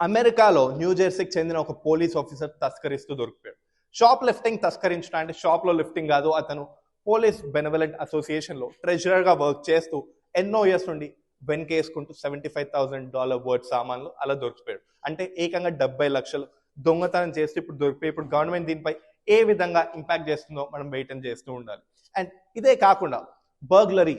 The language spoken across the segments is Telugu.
అమెరికాలో న్యూ జెర్సీకి చెందిన ఒక పోలీస్ ఆఫీసర్ తస్కరిస్తూ దొరికిపోయాడు. షాప్ లిఫ్టింగ్ తస్కరించడం అంటే షాప్లో లిఫ్టింగ్ కాదు అతను పోలీస్ బెనవలెంట్ అసోసియేషన్లో ట్రెజరర్గా వర్క్ చేస్తూ ఎన్నో ఇయర్స్ నుండి వెనకేసుకుంటూ seventy five thousand dollar worth సామాన్లు అలా దొరికిపోయాడు. అంటే ఏకంగా డెబ్బై లక్షలు దొంగతనం చేస్తూ ఇప్పుడు దొరికిపోయి ఇప్పుడు గవర్నమెంట్ దీనిపై ఏ విధంగా ఇంపాక్ట్ చేస్తుందో మనం వెయిట్ చేస్తూ ఉండాలి. అండ్ ఇదే కాకుండా బర్గ్లరీ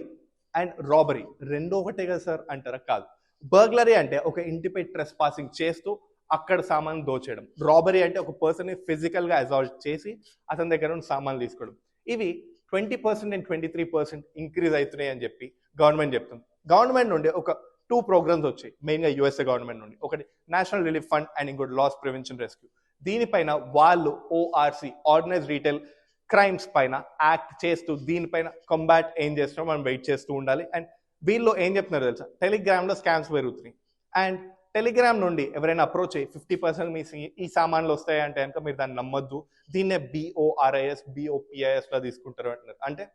అండ్ రాబరీ రెండో ఒకటే కదా సార్ అంటారా? కాదు. బర్గ్లరీ అంటే ఒక ఇంటిపై ట్రెస్ పాసింగ్ చేస్తూ అక్కడ సామాన్ దోచేయడం. రాబరీ అంటే ఒక పర్సన్ ఫిజికల్గా ఫిజికల్గా అజాల్ట్ చేసి అతని దగ్గర ఉన్న సామాన్లు తీసుకోవడం. ఇవి twenty percent and twenty three percent increase అవుతున్నాయి అని చెప్పి గవర్నమెంట్ చెప్తుంది. గవర్నమెంట్ నుండి ఒక టూ ప్రోగ్రామ్స్ వచ్చాయి. మెయిన్గా యుఎస్ఏ గవర్నమెంట్ నుండి. ఒకటి నేషనల్ రిలీఫ్ ఫండ్ అండ్ ఇంకోటి లాస్ ప్రివెన్షన్ రెస్క్యూ దీనిపైన వాళ్ళు ఓఆర్సి ఆర్గనైజ్ రీటైల్ క్రైమ్స్ పైన యాక్ట్ చేస్తూ దీనిపైన కంబాట్ ఏం చేస్తున్నాం మనం వెయిట్ చేస్తూ ఉండాలి. అండ్ వీళ్ళు ఏం చెప్తున్నారు తెలుసా? టెలిగ్రామ్లో స్కామ్స్ పెరుగుతున్నాయి. అండ్ టెలిగ్రామ్ నుండి ఎవరైనా అప్రోచ్ అయ్యి ఫిఫ్టీ పర్సెంట్ మీ ఈ సామాన్లు వస్తాయి అంటే కనుక మీరు దాన్ని నమ్మొద్దు. దీన్నే బిఓఆర్ఐఎస్ బిఓపిఐఎస్లో తీసుకుంటారు అంటున్నారు. అంటే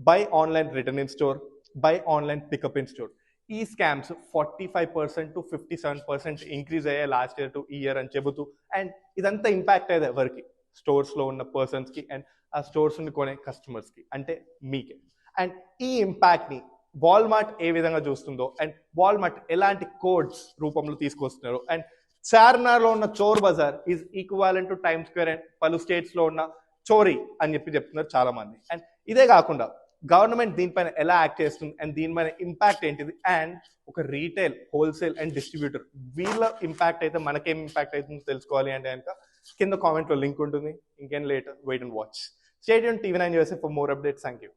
buy online return in store buy online pickup in store ఈ scams forty five percent to fifty seven percent increase అయ్యాయి లాస్ట్ ఇయర్ టు ఈ ఇయర్ అని చెబుతూ. అండ్ ఇదంతా ఇంపాక్ట్ అయ్యేది ఎవరికి? స్టోర్స్లో ఉన్న పర్సన్స్కి అండ్ ఆ స్టోర్స్ నుండి కొనే కస్టమర్స్కి అంటే మీకే. అండ్ ఈ ఇంపాక్ట్ని వాల్మార్ట్ ఏ విధంగా చూస్తుందో అండ్ వాల్మార్ట్ ఎలాంటి కోడ్స్ రూపంలో తీసుకొస్తున్నారు. అండ్ చార్నార్లో ఉన్న Chor Bazaar is equivalent to time square and పలు స్టేట్స్లో ఉన్న చోరీ అని చెప్పి చెప్తున్నారు చాలా మంది అండ్ ఇదే కాకుండా గవర్నమెంట్ దీనిపైన ఎలా యాక్ట్ చేస్తుంది అండ్ దీనిపైన ఇంపాక్ట్ ఏంటిది అండ్ ఒక రీటైల్ హోల్సేల్ అండ్ డిస్ట్రిబ్యూటర్ వీళ్ళ ఇంపాక్ట్ అయితే మనకేం ఇంపాక్ట్ అవుతుందో తెలుసుకోవాలి అంటే కనుక కింద కామెంట్లో లింక్ ఉంటుంది. ఇంకేం later wait and watch state TV nine USA for more updates thank you